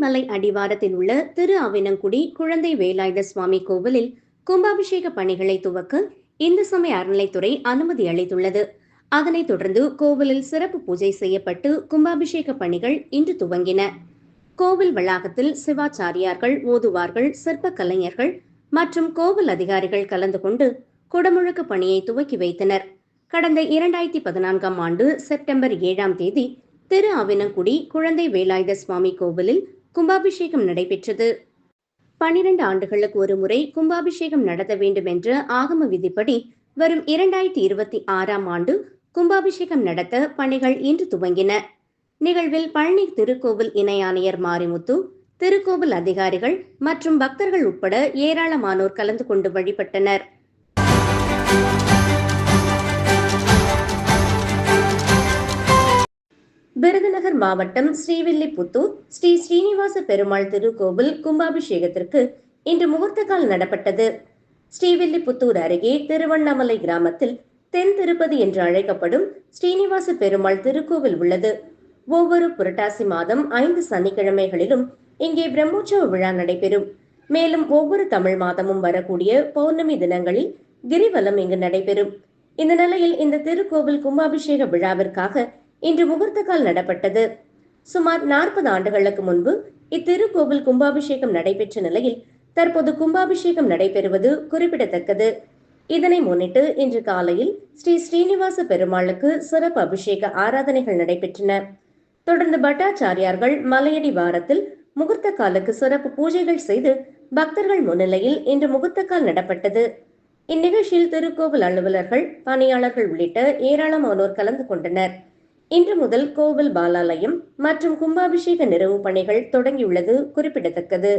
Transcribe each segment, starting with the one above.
ஆனைமலை அடிவாரத்தில் உள்ள திரு அவினங்குடி குழந்தை வேலாயுத சுவாமி கோவிலில் கும்பாபிஷேக பணிகளை துவக்க இந்து சமய அறநிலைத்துறை அனுமதி அளித்துள்ளது. அதனைத் தொடர்ந்து கோவிலில் சிறப்பு பூஜை செய்யப்பட்டு கும்பாபிஷேக பணிகள் இன்று துவங்கின. கோவில் வளாகத்தில் சிவாச்சாரியார்கள் ஓதுவார்கள் சிற்ப கலைஞர்கள் மற்றும் கோவில் அதிகாரிகள் கலந்து கொண்டு குடமுழுக்கு பணியை துவக்கி வைத்தனர். கடந்த இரண்டாயிரத்தி பதினான்காம் ஆண்டு செப்டம்பர் ஏழாம் தேதி திரு அவினங்குடி குழந்தை வேலாயுத சுவாமி கோவிலில் கும்பாபிஷேகம் நடைபெற்றது. பனிரெண்டு ஆண்டுகளுக்கு ஒரு முறை கும்பாபிஷேகம் நடத்த வேண்டும் என்ற ஆகம விதிப்படி வரும் இரண்டாயிரத்தி இருபத்தி ஆறாம் ஆண்டு கும்பாபிஷேகம் நடத்த பணிகள் இன்று துவங்கின. நிகழ்வில் பழனி திருக்கோவில் இணை ஆணையர் மாரிமுத்து திருக்கோவில் அதிகாரிகள் மற்றும் பக்தர்கள் உட்பட ஏராளமானோர் கலந்து கொண்டு வழிபட்டனர். விருதுநகர் மாவட்டம் ஸ்ரீவில்லிபுத்தூர் ஸ்ரீ ஸ்ரீனிவாச பெருமாள் திருக்கோவில் கும்பாபிஷேகத்திற்கு இன்று முகூர்த்தக்கால் நடப்பட்டது. ஸ்ரீவில்லிபுத்தூர் அருகே திருவண்ணாமலை கிராமத்தில் தென் திருப்பதி என்று அழைக்கப்படும் ஸ்ரீனிவாச பெருமாள் திருக்கோவில் உள்ளது. ஒவ்வொரு புரட்டாசி மாதம் ஐந்து சனிக்கிழமைகளிலும் இங்கே பிரம்மோற்சவ விழா நடைபெறும். மேலும் ஒவ்வொரு தமிழ் மாதமும் வரக்கூடிய பௌர்ணமி தினங்களில் கிரிவலம் இங்கு நடைபெறும். இந்த நிலையில் இந்த திருக்கோவில் கும்பாபிஷேக விழாவிற்காக இன்று முகூர்த்தக்கால் நடப்பட்டது. சுமார் நாற்பது ஆண்டுகளுக்கு முன்பு இத்திருக்கோவில் கும்பாபிஷேகம் நடைபெற்ற நிலையில் தற்போது கும்பாபிஷேகம் நடைபெறுவது குறிப்பிடத்தக்கது. இதனை முன்னிட்டு இன்று காலையில் ஸ்ரீ ஸ்ரீனிவாச பெருமாளுக்கு சிறப்பு அபிஷேக ஆராதனைகள் நடைபெற்றன. தொடர்ந்து பட்டாச்சாரியார்கள் மலையடி வாரத்தில் முகூர்த்த காலுக்கு சிறப்பு பூஜைகள் செய்து பக்தர்கள் முன்னிலையில் இன்று முகூர்த்தக்கால் நடப்பட்டது. இந்நிகழ்ச்சியில் திருக்கோவில் அலுவலர்கள் பணியாளர்கள் உள்ளிட்ட ஏராளமானோர் கலந்து கொண்டனர். இன்று முதல் கோவில் பாலாலயம் மற்றும் கும்பாபிஷேக நிறைவு பணிகள் தொடங்கியுள்ளது குறிப்பிடத்தக்கது.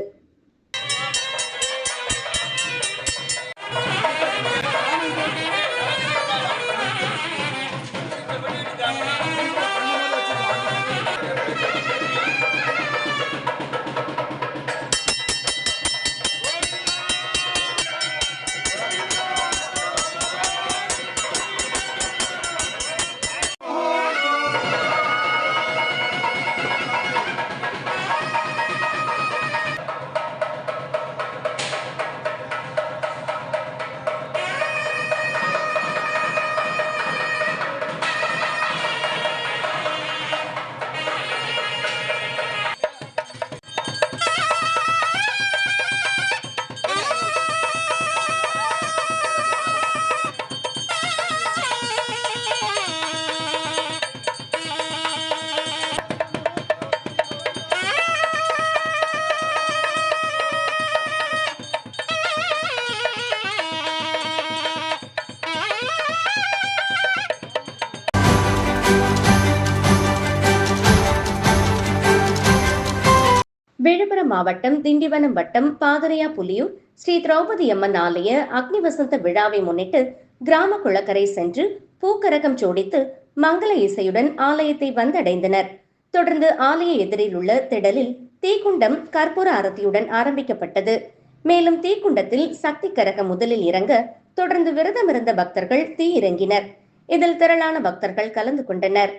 விழுப்புரம் மாவட்டம் திண்டிவனம் வட்டம் பாதரையா புலியூர் ஸ்ரீ திரௌபதி அம்மன் ஆலய அக்னி வசந்த விழாவை முன்னிட்டு கிராம குளக்கரை சென்று பூக்கரகம் ஜோடித்து மங்கள இசையுடன் ஆலயத்தை வந்தடைந்தனர். தொடர்ந்து ஆலய எதிரில் உள்ள திடலில் தீக்குண்டம் கற்பூர அரத்தியுடன் ஆரம்பிக்கப்பட்டது. மேலும் தீக்குண்டத்தில் சக்தி கரகம் முதலில் இறங்க தொடர்ந்து விரதமிருந்த பக்தர்கள் தீ இறங்கினர். இதில் திரளான பக்தர்கள் கலந்து கொண்டனர்.